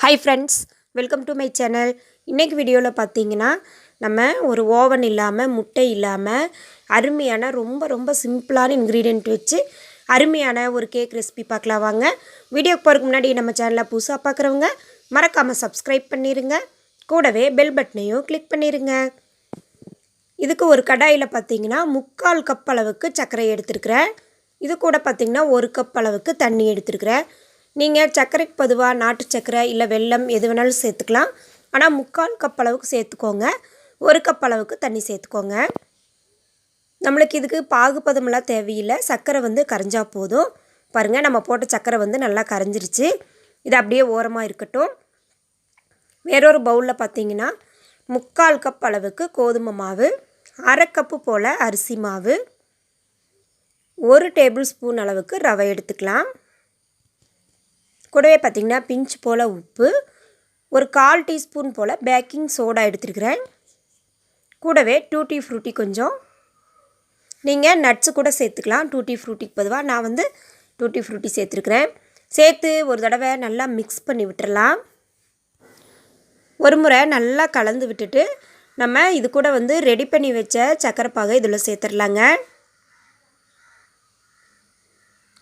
Hi friends welcome to my channel இன்றைக்கு வீடியோவில் பார்த்தீங்கன்னா நம்ம ஒரு ஓவன் இல்லாமல் முட்டை இல்லாமல் அருமையான ரொம்ப ரொம்ப சிம்பிளான இன்க்ரீடியன்ட் வச்சு அருமையான ஒரு கேக் ரெசிபி பார்க்கலாம் வாங்க. வீடியோக்கு போகிறதுக்கு முன்னாடி நம்ம சேனலை புதுசாக பார்க்குறவங்க மறக்காமல் சப்ஸ்கிரைப் பண்ணிடுங்க கூடவே பெல் பட்டனையும் கிளிக் பண்ணிடுங்க இதுக்கு ஒரு கடாயில் பார்த்தீங்கன்னா முக்கால் கப் அளவுக்கு சர்க்கரை எடுத்துருக்கிறேன். இது கூட பார்த்தீங்கன்னா ஒரு கப் அளவுக்கு தண்ணி எடுத்துருக்கிறேன். நீங்கள் சர்க்கரைக்கு பொதுவாக நாட்டு சர்க்கரை இல்லை வெல்லம் எது வேணாலும் சேர்த்துக்கலாம். ஆனால் முக்கால் கப் அளவுக்கு சேர்த்துக்கோங்க. ஒரு கப் அளவுக்கு தண்ணி சேர்த்துக்கோங்க. நம்மளுக்கு இதுக்கு பாகுபதமெல்லாம் தேவையில்லை. சர்க்கரை வந்து கரைஞ்சா போதும். பாருங்கள் நம்ம போட்ட சர்க்கரை வந்து நல்லா கரைஞ்சிருச்சு. இது அப்படியே ஓரமாக இருக்கட்டும். வேறொரு பவுலில் பார்த்தீங்கன்னா முக்கால் கப் அளவுக்கு கோதுமை மாவு அரை கப்பு போல் அரிசி மாவு ஒரு டேபிள் ஸ்பூன் அளவுக்கு ரவை எடுத்துக்கலாம். கூடவே பார்த்திங்கன்னா பிஞ்ச் போல் உப்பு ஒரு கால் டீஸ்பூன் போல் பேக்கிங் சோடா எடுத்துருக்கிறேன். கூடவே டூட்டி ஃப்ரூட்டி கொஞ்சம். நீங்கள் நட்ஸு கூட சேர்த்துக்கலாம். டூட்டி ஃப்ரூட்டிக்கு பொதுவாக நான் வந்து டூட்டி ஃப்ரூட்டி சேர்த்துருக்குறேன். சேர்த்து ஒரு தடவை நல்லா மிக்ஸ் பண்ணி விட்டுறலாம். ஒரு முறை நல்லா கலந்து விட்டுட்டு நம்ம இது கூட வந்து ரெடி பண்ணி வச்ச சக்கரை பாகை இதில் சேர்த்துடலாங்க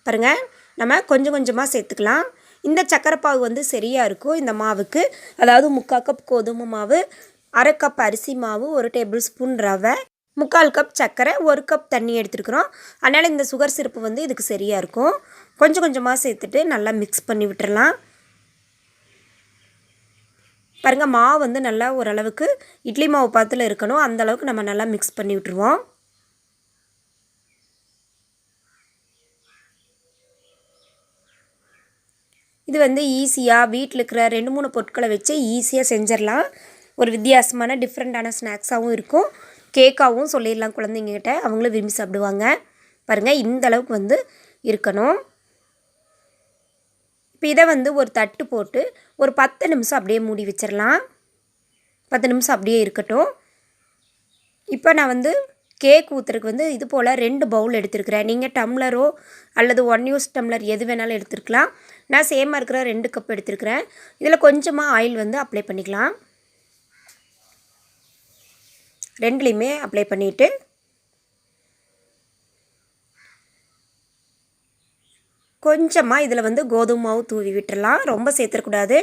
பாருங்கள் நம்ம கொஞ்சம் கொஞ்சமாக சேர்த்துக்கலாம். இந்த சக்கரை பாகு வந்து சரியாக இருக்கும் இந்த மாவுக்கு அதாவது முக்கால் கப் கோதுமை மாவு அரை கப் அரிசி மாவு ஒரு டேபிள் ஸ்பூன் ரவை முக்கால் கப் சர்க்கரை ஒரு கப் தண்ணி எடுத்துருக்குறோம். அதனால் இந்த சுகர் சிரப்பு வந்து இதுக்கு சரியாக இருக்கும். கொஞ்சம் கொஞ்சமாக சேர்த்துட்டு நல்லா மிக்ஸ் பண்ணி விட்டுறலாம். பாருங்கள் மாவு வந்து நல்லா ஓரளவுக்கு இட்லி மாவு பாத்தில் இருக்கணும். அந்தளவுக்கு நம்ம நல்லா மிக்ஸ் பண்ணி விட்டுருவோம். இது வந்து ஈஸியாக வீட்டில் இருக்கிற ரெண்டு மூணு பொருட்களை வச்சு ஈஸியாக செஞ்சிடலாம். ஒரு வித்தியாசமான டிஃப்ரெண்ட்டான ஸ்நாக்ஸாகவும் இருக்கும். கேக்காகவும் சொல்லிடலாம் குழந்தைங்கக்கிட்ட அவங்களும் விரும்பி சாப்பிடுவாங்க. பாருங்கள் இந்த அளவுக்கு வந்து இருக்கணும். இப்போ இதை வந்து ஒரு தட்டு போட்டு ஒரு பத்து நிமிஷம் அப்படியே மூடி வச்சிடலாம். பத்து நிமிஷம் அப்படியே இருக்கட்டும். இப்போ நான் வந்து கேக் ஊற்றுறதுக்கு வந்து இது போல் ரெண்டு பவுல் எடுத்துருக்கிறேன். நீங்கள் டம்ளரோ அல்லது ஒன் யூஸ் டம்ளர் எது வேணாலும் எடுத்துருக்கலாம். நான் சேமாக இருக்கிற ரெண்டு கப் எடுத்துருக்கிறேன். இதில் கொஞ்சமாக ஆயில் வந்து அப்ளை பண்ணிக்கலாம். ரெண்டுலேயுமே அப்ளை பண்ணிவிட்டு கொஞ்சமாக இதில் வந்து கோதுமை மாவு தூவி விட்டுறலாம். ரொம்ப சேர்த்துடக்கூடாது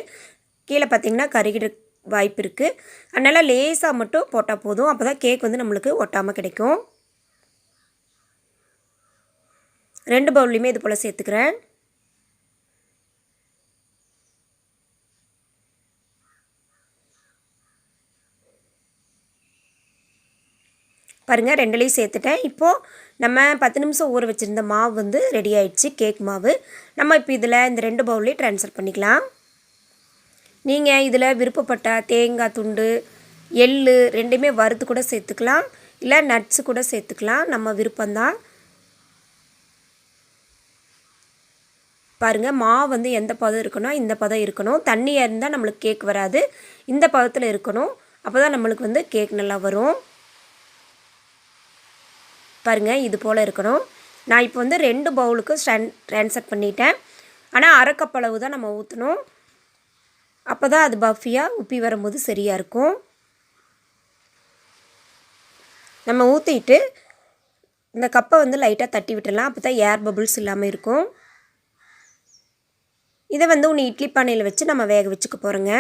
கீழே பார்த்திங்கன்னா கருகிடு வாய்ப்பு இருக்குது அதனால் லேசாக மட்டும் போட்டால் போதும். அப்போ தான் கேக் வந்து நம்மளுக்கு ஒட்டாமல் கிடைக்கும். ரெண்டு பவுல்லையுமே இது போல் சேர்த்துக்கிறேன். பாருங்கள் ரெண்டுலேயும் சேர்த்துட்டேன். இப்போது நம்ம பத்து நிமிஷம் ஊற வச்சுருந்த மாவு வந்து ரெடி ஆயிடுச்சு கேக் மாவு. நம்ம இப்போ இதில் இந்த ரெண்டு பவுல்லையும் ட்ரான்ஸ்ஃபர் பண்ணிக்கலாம். நீங்கள் இதில் விருப்பப்பட்ட தேங்காய் துண்டு எள் ரெண்டுமே வறுத்து கூட சேர்த்துக்கலாம். இல்லை நட்ஸு கூட சேர்த்துக்கலாம். நம்ம விருப்பம்தான். பாருங்கள் மாவு வந்து எந்த பதம் இருக்கணும்? இந்த பதம் இருக்கணும். தண்ணியாக இருந்தால் நம்மளுக்கு கேக் வராது. இந்த பதத்தில் இருக்கணும். அப்போ தான் நம்மளுக்கு வந்து கேக் நல்லா வரும். பாருங்கள் இது போல் இருக்கணும். நான் இப்போ வந்து ரெண்டு பவுலுக்கு ஸ்டான் ட்ரான்ஸ்ஃபர் பண்ணிட்டேன். ஆனால் அரைக்கப்பளவு தான் நம்ம ஊற்றணும் அப்போ தான் அது பஃபியாக உப்பி வரும்போது சரியாக இருக்கும். நம்ம ஊற்றிட்டு இந்த கப்பை வந்து லைட்டாக தட்டி விட்டுடலாம் அப்போ தான் ஏர் பபுள்ஸ் இல்லாமல் இருக்கும். இதை வந்து ஒன்று இட்லி பானையில் வச்சு நம்ம வேக வச்சுக்க போகிறோங்க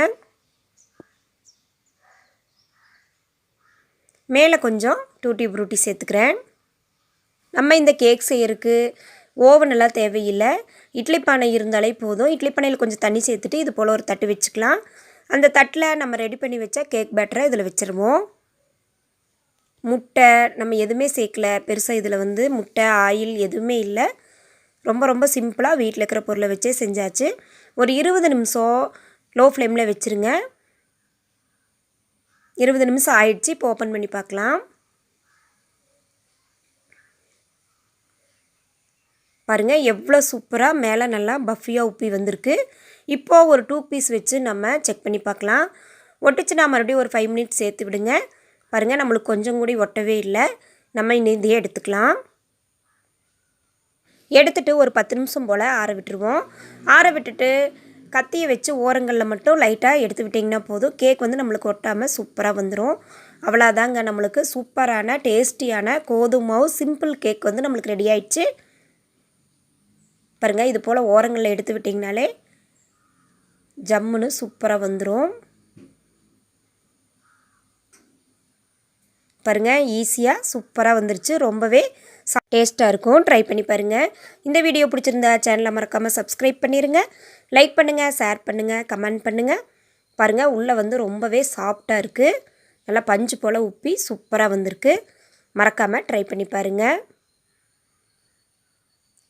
மேலே கொஞ்சம் டூட்டி ப்ரூட்டி சேர்த்துக்கிறேன். நம்ம இந்த கேக் செய்யறதுக்கு ஓவனெல்லாம் தேவையில்லை. இட்லி பானை இருந்தாலே போதும். இட்லி பானையில் கொஞ்சம் தண்ணி சேர்த்துட்டு இது போல் ஒரு தட்டு வச்சுக்கலாம். அந்த தட்டில் நம்ம ரெடி பண்ணி வச்ச கேக் பேட்டரை இதில் வச்சுருவோம். முட்டை நம்ம எதுவுமே சேர்க்கல. பெருசாக இதில் வந்து முட்டை ஆயில் எதுவுமே இல்லை. ரொம்ப ரொம்ப சிம்பிளாக வீட்டில் இருக்கிற பொருளை வச்சே செஞ்சாச்சு. ஒரு இருபது நிமிஷம் லோ ஃப்ளேமில் வச்சுருங்க. இருபது நிமிஷம் ஆயிடுச்சு. இப்போ ஓப்பன் பண்ணி பார்க்கலாம். பாருங்கள் எவ்வளோ சூப்பராக மேலே நல்லா பஃபியாக உப்பி வந்திருக்கு. இப்போது ஒரு டூ பீஸ் வச்சு நம்ம செக் பண்ணி பார்க்கலாம். ஒட்டுச்சுன்னா மறுபடியும் ஒரு ஃபைவ் மினிட்ஸ் சேர்த்து விடுங்க. பாருங்கள் நம்மளுக்கு கொஞ்சம் கூட ஒட்டவே இல்லை. நம்ம இன்னும் இதையே எடுத்துக்கலாம். எடுத்துகிட்டு ஒரு பத்து நிமிஷம் போல் ஆற விட்டுருவோம். ஆற விட்டுட்டு கத்தியை வச்சு ஓரங்களில் மட்டும் லைட்டாக எடுத்து விட்டிங்கன்னா போதும். கேக் வந்து நம்மளுக்கு ஒட்டாமல் சூப்பராக வந்துடும் அவ்வளோதாங்க நம்மளுக்கு சூப்பரான டேஸ்டியான கோதுமாவும் சிம்பிள் கேக் வந்து நம்மளுக்கு ரெடி ஆயிடுச்சு. பாருங்கள் இது போல் ஓரங்களில் எடுத்து விட்டிங்கனாலே ஜம்முன்னு சூப்பராக வந்துடும் பாருங்கள் ஈஸியாக சூப்பராக வந்துருச்சு. ரொம்பவே டேஸ்ட்டாக இருக்கும். ட்ரை பண்ணி பாருங்கள் இந்த வீடியோ பிடிச்சிருந்தா சேனலை மறக்காமல் சப்ஸ்கிரைப் பண்ணிடுங்க லைக் பண்ணுங்கள் ஷேர் பண்ணுங்கள் கமெண்ட் பண்ணுங்கள் பாருங்கள் உள்ளே வந்து ரொம்பவே சாஃப்டாக இருக்குது நல்லா பஞ்சு போல் உப்பி சூப்பராக வந்திருக்கு. மறக்காமல் ட்ரை பண்ணி பாருங்கள்